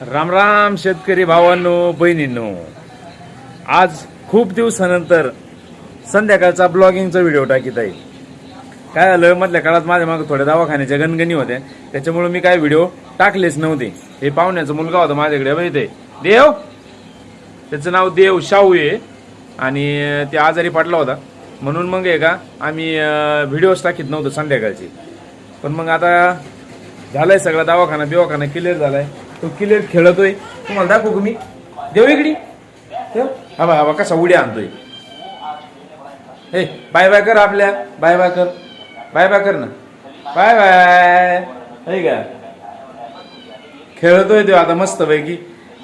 राम राम शेतकरी भावांनो बहिणींनो. आज खूप दिवसानंतर संध्याकाळचा ब्लॉगिंगचा व्हिडिओ टाकीत आहे. काय झालं मधल्या काळात माझ्या मागे थोड्या दवाखान्याच्या गणगणी होत्या. त्याच्यामुळे मी काय व्हिडिओ टाकलेच नव्हते. हे पाहुण्याचा मुलगा होता माझ्याकडे माहिती देव! त्याचं नाव देव शाहू आहे आणि ते आजारी पडला होता. म्हणून मग आहे का आम्ही व्हिडिओज टाकीत नव्हतो संध्याकाळचे. पण मग आता झालाय सगळा दवाखाना बिवाखाना क्लिअर झालाय. तो क्लिअर खेळतोय. तुम्हाला दाखवू का मी? देव इकडे. देव. हा बा कसा उड्या आणतोय. हे बाय बाय कर आपल्या. बाय बाय कर. बाय बाय कर ना. Bye bye. हे का? खेळतोय तो आता मस्त पैकी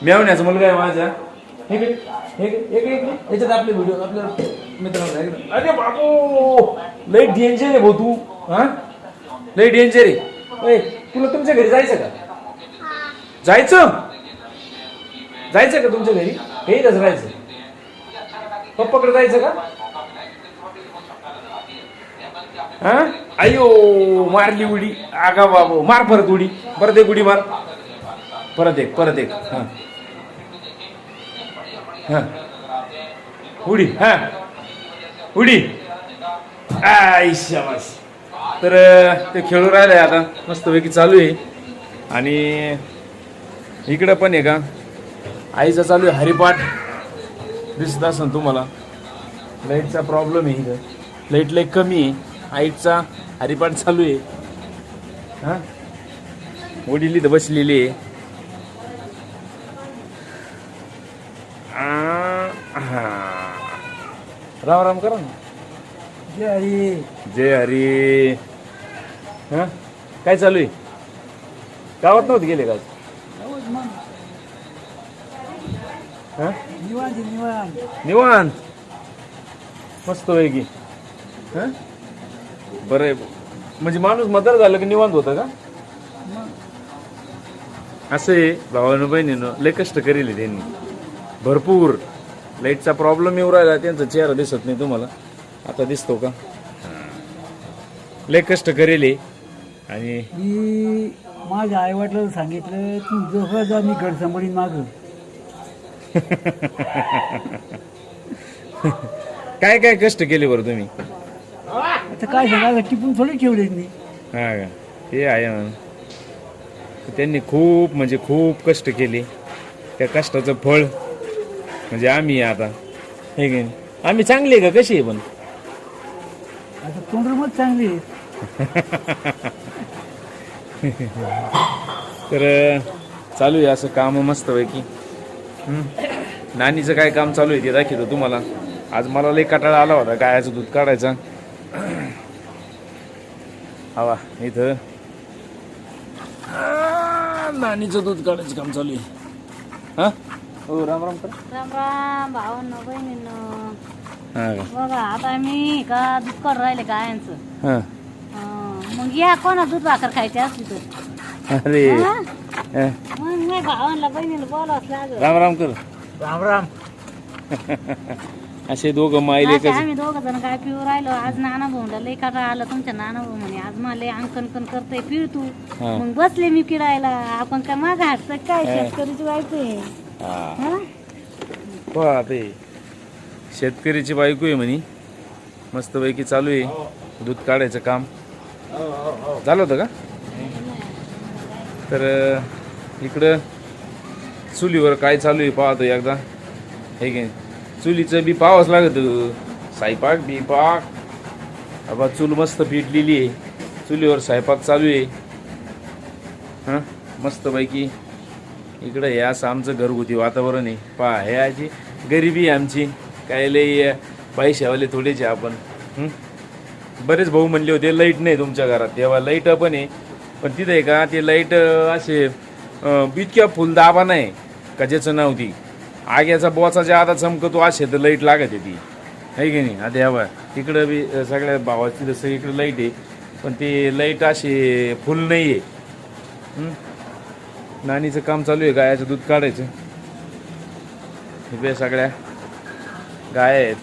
मेवण्याचा मुलगा आहे माझा. हे हे याच्यात आपले व्हिडिओ आपल्या मित्रांना अरे बाबू लई डेंजर आहे भाऊ तू हा? लय डेंजर आहे. तुला तुमच्या घरी जायचं का? जायचं? जायचं का तुमच्या घरी? हे इथंच राहायचं. पप्पाकडे जायचं का? हा? अयो मारली उडी. आगा बाबू मार परत उडी. परत एक उडी मार. परत एक परत एक. हां. हां. उडी हा. उडी. आय तर ते खेळू राहिले आता. मस्तपैकी चालू आहे. आणि इकडं पण आहे का? आईचा चालू आहे हरिपाठ. दिसत असेल तुम्हाला. लाईटचा प्रॉब्लेम आहे इथं. लाइट लाइट कमी आहे. आईचा हरिपाठ चालू आहे. हा? वडील इथं बसलेली आहे. हा. राम राम करा ना. जय हरी. जय हरी. हा? काय चालू आहे? गावात नव्हते गेले का आज? हा निवांत निवांत निवांत मस्त पैकी हा बरं आहे म्हणजे माणूस मदर झालं की निवांत होतं का असं आहे भावानं बहिणीनं लय कष्ट करेल त्यांनी भरपूर लाईटचा प्रॉब्लेम येऊ राहिला त्यांचा चेहरा दिसत नाही तुम्हाला आता दिसतो का. लय कष्ट करेल आणि मी माझ्या आई वडिलांना सांगितलं तू जसं जा मी घर सांभाळीन माग काय काय कष्ट केले बरं तुम्ही? आता काय सांगा टिपून थोडी ठेवले मी. हा का? ते आहे म्हणून. त्यांनी खूप म्हणजे खूप कष्ट केले. त्या कष्टाचं फळ म्हणजे आम्ही आता. हे की नाही? आम्ही चांगले आहे का कशी आहे पण? आता तोंडरमच चांगली आहे तर अं, चालू आहे असं काम मस्तपैकी. हं. नानीचं काय काम चालू आहे ते दाखवतो तुम्हाला. आज मला लई कटाळा आला होता गायाचं दूध काढायचा. हवा इथं. नानीचं दूध काढायचं काम चालू आहे. हा? हो राम राम कर. राम राम भावांनो बहिणींनो. हा का? बघा आता मी का दूध काढून राहिले गायांचं? हा. अं, मग या कोणा दूध भाकर खायची असली तर? अरे. हा? हा. भावांना बहिणीला बोलावंच लागलं. राम राम कर. राम राम. असे दोघं आता कसं? आम्ही दोघ जण काय पिऊ राहिलो? आज नाना भाऊला लय काटा आलं तुमच्या नाना भाऊ म्हणे आज मला लय अंकन करतय पिळ तू. हा. मग बसले मी किडायला आपण काय माग हाटत काय हा. शेतकरीची बायको आहे. हा. हा? शेतकरीची बायको आहे म्हणे. मस्तपैकी चालू आहे. दूध काढायचं काम. झालं होतं का? तर अं, इकडं चुलीवर काय चालू आहे पाहतो एकदा. हे घे चुलीचं बी पाहावंच लागत. बी पाक. बाबा चूल मस्त पिटलेली आहे. चुलीवर सायपाक चालू आहे. हां? मस्तपैकी. इकडं हे असं आमचं घरगुती वातावरण आहे. पहा हे आजी गरिबी आहे आमची. काय लई अं, पैशावाले थोडेचे आपण. बरेच भाऊ म्हणले होते लाइट नाही तुमच्या घरात. तेव्हा लाइट पण आहे. पण तिथं आहे का ते लाइट असे इतक्या फुल दाबा नाही का ज्याचं नव्हती आग्याचा बोचा ज्या आता चमकतो असे तर लाइट लागत आहे ती. आहे की नाही? आता हवा तिकडं बी सगळ्या भावाची तिथं इकडं लाइट आहे. पण ते लाइट असे फुल नाही आहे. नानीचं काम चालू आहे गायाचं दूध काढायचं. हे सगळ्या गाय आहेत.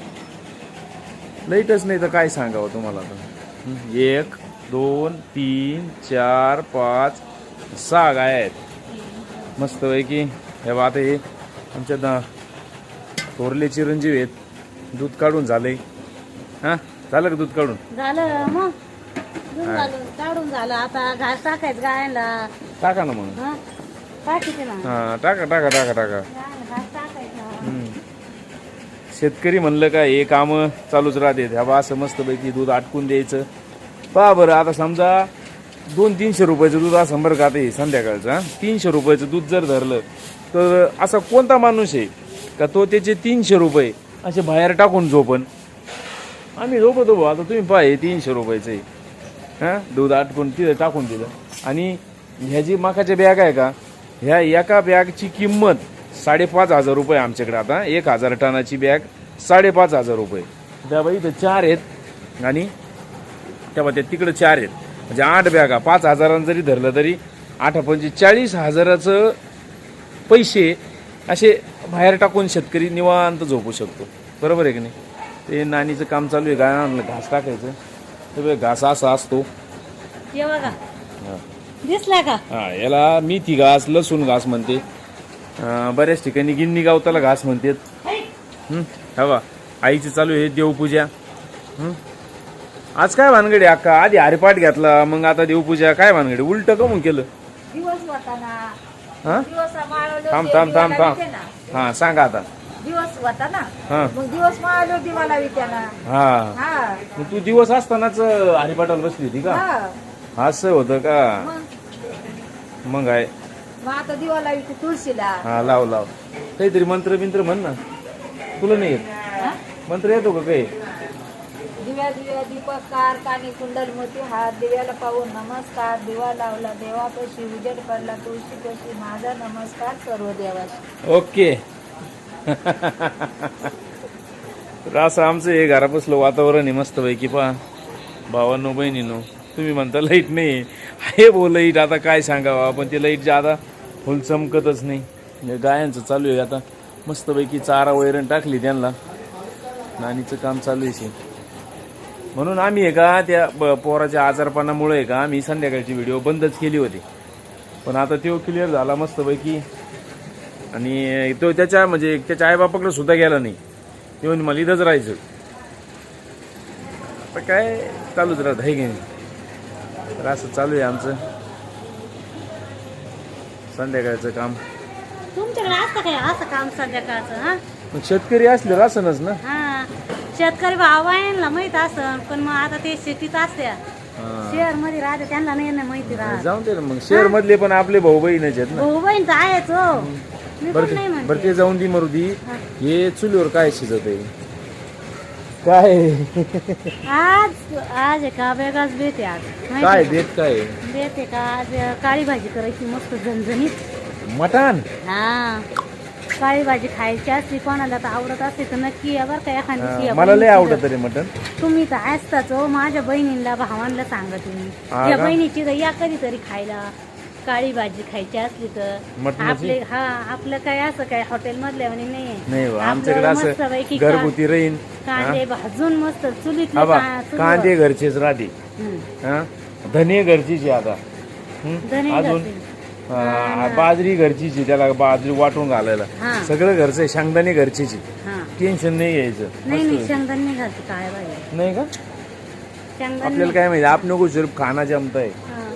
लाईटच नाही तर काय सांगावं तुम्हाला आता? एक दोन तीन चार पाच सहा गाय आहेत. मस्तपैकी हे बा आता हे आमच्या दा थोरले चिरंजीव आहेत. दूध काढून झालंय हां? झालं का दूध काढून? झालं मग. दूध झालं काढून झालं. आता घास टाकायचं गायला टाका ना मग. हा? टाकीते ना. हां टाका टाका टाका टाका. गायला घास टाकायचा. हम्म. शेतकरी म्हणलं का हे कामं चालूच राहते ह्या बा असं मस्तपैकी दूध आटकून द्यायचं. पहा बरं आता समजा दोन तीनशे रुपयाचं दूध असं बरं का आता हे संध्याकाळचं तीनशे रुपयाचं दूध जर धरलं तर असा कोणता माणूस आहे का तो त्याचे तीनशे रुपये असे बाहेर टाकून झोपन? आम्ही झोपतो भाऊ आता तुम्ही पाय तीनशे रुपयाचं आहे. हां? दूध आटकून तिथं टाकून दिलं. आणि ह्या जी माकाच्या बॅग आहे का ह्या एका बॅगची किंमत साडेपाच हजार रुपये आमच्याकडे आता. एक हजार टनाची बॅग साडेपाच हजार रुपये. त्या बाई इथं चार आहेत. आणि तेव्हा त्या तिकडं चार आहेत. म्हणजे आठ बॅगा पाच हजारांनी जरी धरलं तरी आठ पंचे चाळीस हजाराचं पैसे असे बाहेर टाकून शेतकरी निवांत झोपू शकतो. बरोबर आहे की नाही? ते नानीचं काम चालू आहे गाय आणलं घास टाकायचं. ते बघ, घास असा असतो. दिसला का? हा याला मेथी घास लसूण घास म्हणते. बऱ्याच ठिकाणी गिन्नी गावताला घास म्हणतात. हं, हवा आईची चालू आहे देवपूजा. हं? आज काय भानगडी अक्का? आधी हरिपाठ घेतला मग आता देवपूजा. काय भानगडी? उलट कमून केलं? दिवस होताना हा? दिवस माळवले थांब थांब थांब थांब. हा सांगा आता. दिवस होता ना. हा. मग दिवस माळवले होते मला वित्याना हा. हा. मग तू दिवस असतानाच हरिपाठाला बसली होती का? हा. असं होतं का? मग? मग आहे. मग आता दिवाला विते तुळशीला. हा लाव लाव. काहीतरी मंत्र बिंत्र म्हण ना. तुला नाही येत? हा? मंत्र येतो का काही? दिव्या दिव्या दीपकार कानी कुंडल मोती हात दिव्याला पाहून नमस्कार. दिवा लावला देवापाशी उजेड पडला तुळशी कशी माझा नमस्कार सर्व देवाशी. ओके. तर असं आमचं हे घरापासलं वातावरण आहे मस्त पैकी पहा. भावांनो बहिणीनो तुम्ही म्हणता लाइट नाही. आहे भो लाइट आता काय सांगावं? आपण ते लाइट ज्यादा फुल चमकतच नाही. गायांचं चालू आहे आता. मस्तपैकी चारा वैरण टाकली त्यांना. नानीचं काम चालू आहे. शे. म्हणून आम्ही आहे का त्या ब- पोराच्या आजारपणामुळे आहे का आम्ही संध्याकाळची व्हिडिओ बंदच केली होती. पण आता तो क्लिअर झाला मस्तपैकी. आणि तो त्याच्या म्हणजे त्याच्या आईबापाकडे सुद्धा गेला नाही. ते म्हणजे मला इथंच राहायचं. आता काय चालूच राहत आहे की नाही? तर असं चालू आहे आमचं. संध्याकाळचं काम. तुमच्याकडे असतं काय असं काम संध्याकाळचं हा? मग शेतकरी असले रासनच ना. हा. शेतकरी भाव आहे ना माहीत असं पण मग आता ते शेतीत असते हा. शहरमध्ये राहते त्यांना नाही ना माहिती राहत. जाऊन दे ना मग शहर मधले पण आपले भाऊ बहीणच आहेत ना. भाऊ बहीण तर आहेच हो. मी बरं पण नाही ते- म्हणते. बरं ते जाऊन दी मरुदी. हा. चुलीवर काय शिजत आहे? काय? आज आज आहे का वेगळाच बेत आहे आज. माहिती काय का? देत काय? बेत आहे का? आज काळी भाजी करायची मस्त झणझणीत. मटण? हा. काळी भाजी खायची असली कोणाला तर आवडत असते तर नक्की या बरं का एखादी मला लय आवडत रे मटण. तुम्ही तर असताच हो माझ्या बहिणीला भावांना सांगत हा मी या का? बहिणीची तर या कधीतरी खायला काळी भाजी खायची असली तर. मटणाची? आपले हा आपलं काय असं काय हॉटेल मधल्या म्हणे नाही. नाही बा, आपलं आमच्याकडे असं मस्तपैकी का- घरगुती राहीन. कांदे भाजून मस्त चुलीत हा बा कांदे घरचेच राहते हा? धने घरचीच आहे आता. हं? धने अजून? घरचे. बाजरी घरचीच आहे त्याला बाजरी वाटून घालायला. हा. सगळं घरचं आहे शेंगदाणे घरचीच. आहे हा. टेन्शन नाही घ्यायचं. नाही नाही. शेंगदाणे नाही घालते काय भाजी नाही का? शेंगदाणे आपल्याला काय माहिती आपण नको सिर्फ खाना जमत आहे हा.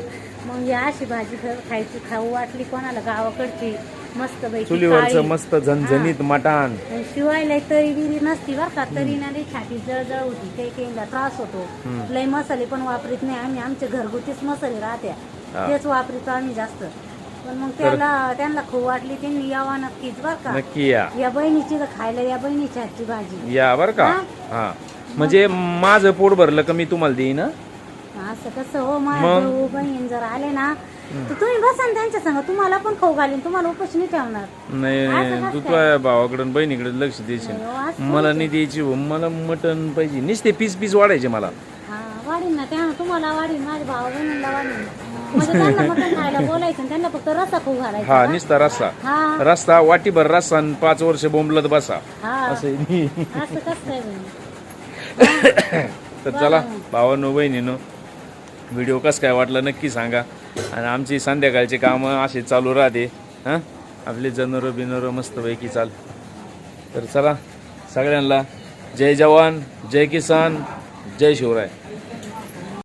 मग या अशी भाजी खा- खायची खाऊ वाटली कोणाला गावाकडची मस्त पैकी चुलीवरचं मस्त झणझणीत मटाण. शिवायला तरी बिरी नसती बरं का तरी ना रे छाती जळजळ होती काही काहीला त्रास होतो. लय मसाले पण वापरीत नाही आम्ही आमचे घरगुतीच मसाले राहत्या. हा. तेच वापरतो आम्ही जास्त. पण मग त्याला त्यांना खाऊ वाटली त्यांनी यावा नक्कीच बरं का. नक्की या. या बहिणीची तर खायला या बहिणीची हातची भाजी. या बर का? हा? हा. म्हणजे माझं पोट भरलं का मी तुम्हाला देईन हं? असं कसं हो मग? भाऊ बहीण जर आले ना तर तुम्ही बसा ना त्यांच्या संग. तुम्हाला पण खाऊ घालीन तुम्हाला उपाशी नाही ठेवणार. नाही असं तू कसं तुझ्या भावाकडे बहिणीकडे लक्ष नाही हो, असं मला नाही द्यायची हो. मला मटन पाहिजे. नुसते पीस पीस वाढायचे मला. हा वाढीन ना त्या तुम्हाला वाढीन माझ्या भाऊ बहिणीला वाढीन. म्हणजे त्यांना मटण खायला बोलायचं आणि त्यांना फक्त रस्सा घालायचा हा? निसता रस्सा. हा. रस्ता वाटीभर रस्सा आणि पाच वर्ष बोंबलत बसा. हा. असं आहे. असं कसं काय बहिणी? तर चला भावानो बहिणीनो व्हिडिओ कसं काय वाटलं नक्की सांगा. आणि आमची संध्याकाळची कामं असे चालू राहते. हां? आपली जनावरं बिनवरं मस्तपैकी चाल. तर चला सगळ्यांना जय जवान जय किसान जय शिवराय.